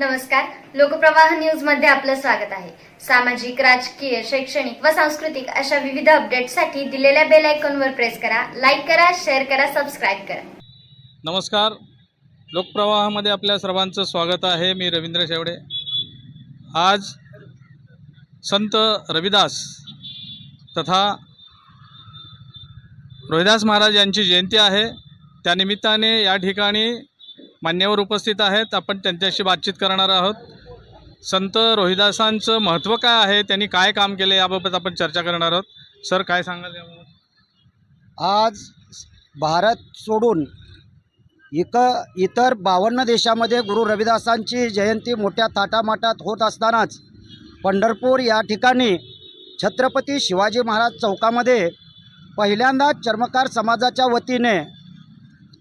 नमस्कार. लोकप्रवाह न्यूजमध्ये आपलं स्वागत आहे. सामाजिक राजकीय शैक्षणिक व सांस्कृतिक अशा विविध अपडेटसाठी दिलेल्या बेल आयकॉनवर प्रेस करा लाईक करा शेअर करा सबस्क्राईब करा. नमस्कार. लोकप्रवाहामध्ये आपल्या सर्वांचं स्वागत आहे. मी रवींद्र शेवडे. आज संत रविदास तथा रोहिदास महाराज यांची जयंती आहे. त्यानिमित्ताने या ठिकाणी मान्यवर उपस्थित आहेत. आपण त्यांच्याशी बातचीत करणार आहोत. संत रोहिदासांचं महत्त्व काय आहे? त्यांनी काय काम केले? याबाबत आपण चर्चा करणार आहोत. सर काय सांगाल याबाबत? आज भारत सोडून इक इतर बावन्न देशामध्ये गुरु रविदासांची जयंती मोठ्या थाटामाटात होत असतानाच पंढरपूर या ठिकाणी छत्रपती शिवाजी महाराज चौकामध्ये पहिल्यांदा चर्मकार समाजाच्या वतीने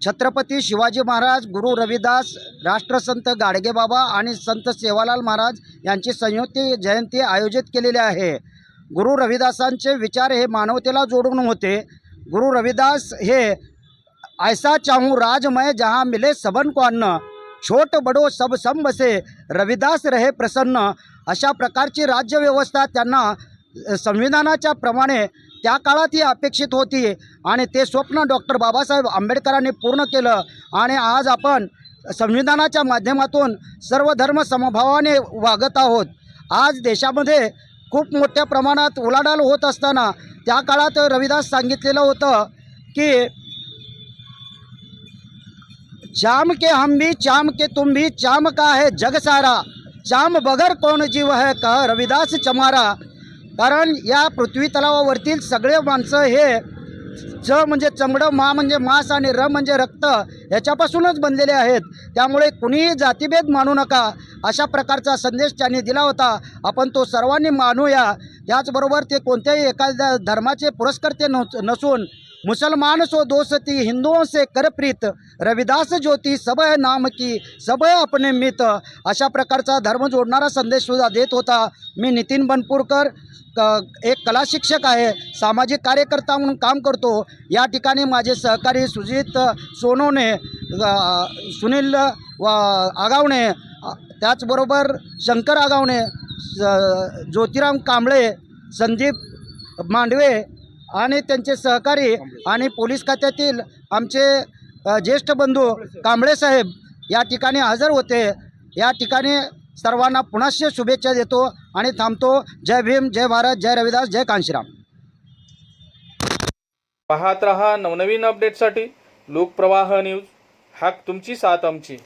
छत्रपती शिवाजी महाराज गुरु रविदास राष्ट्रसंत गाडगेबाबा आणि संत सेवालाल महाराज यांची संयुक्त जयंती आयोजित केलेली आहे. गुरु रविदासांचे विचार हे मानवतेला जोडून होते. गुरु रविदास हे ऐसा चाहूँ राजमय जहाँ मिले सबन को अन्न छोट बडो सब सम बसे रविदास रहे प्रसन्न अशा प्रकारची राज्यव्यवस्था त्यांना संविधानाच्या प्रमाणे त्या काळात ही अपेक्षित होती आणि ते स्वप्न डॉक्टर बाबासाहेब आंबेडकरांनी पूर्ण केलं आणि आज आपण संविधानाच्या माध्यमातून सर्व धर्म समभावाने वागत आहोत. आज देशामध्ये खूप मोठ्या प्रमाणात उलाढाल होत असताना त्या काळात रविदास सांगितलेलं होतं की चाम के हम भी चाम के तुम भी चाम का है जग सारा चाम बगर कोण जीव है कह रविदास चमारा कारण या पृथ्वी तलावावरतील सगळे माणसं हे च म्हणजे चमडं मा म्हणजे मांस आणि र म्हणजे रक्त ह्याच्यापासूनच बनलेले आहेत. त्यामुळे कुणीही जातीभेद मानू नका. अशा प्रकारचा संदेश त्यांनी दिला होता. आपण तो सर्वांनी मानूया. त्याचबरोबर ते कोणत्याही एखाद्या धर्माचे पुरस्कर्ते नसून मुसलमान सो दोस्ती हिंदुओं से कर प्रीत। रविदास ज्योती सब नाम की सब अपने मित। अशा प्रकारचा धर्म जोडणारा संदेश सुद्धा देत होता। मी नितीन बनपूरकर क एक कला शिक्षक आहे सामाजिक कार्यकर्ता म्हणून काम करतो. या ठिकाणी माझे सहकारी सुजित सोनवणे सुनील व आगावणे त्याचबरोबर शंकर आगावणे ज्योतिराम कांबळे संदीप मांडवे आणि त्यांचे सहकारी आणि पोलीस खात्यातील आमचे ज्येष्ठ बंधू कांबळे साहेब या ठिकाणी हजर होते. या ठिकाणी सर्वांना पुनश्च शुभेच्छा देतो आणि थांबतो. जय भीम जय भारत जय रविदास जय कांशीराम. पाहत रहा नवनवीन अपडेटसाठी लोकप्रवाह न्यूज. हाक तुमची साथ आमची.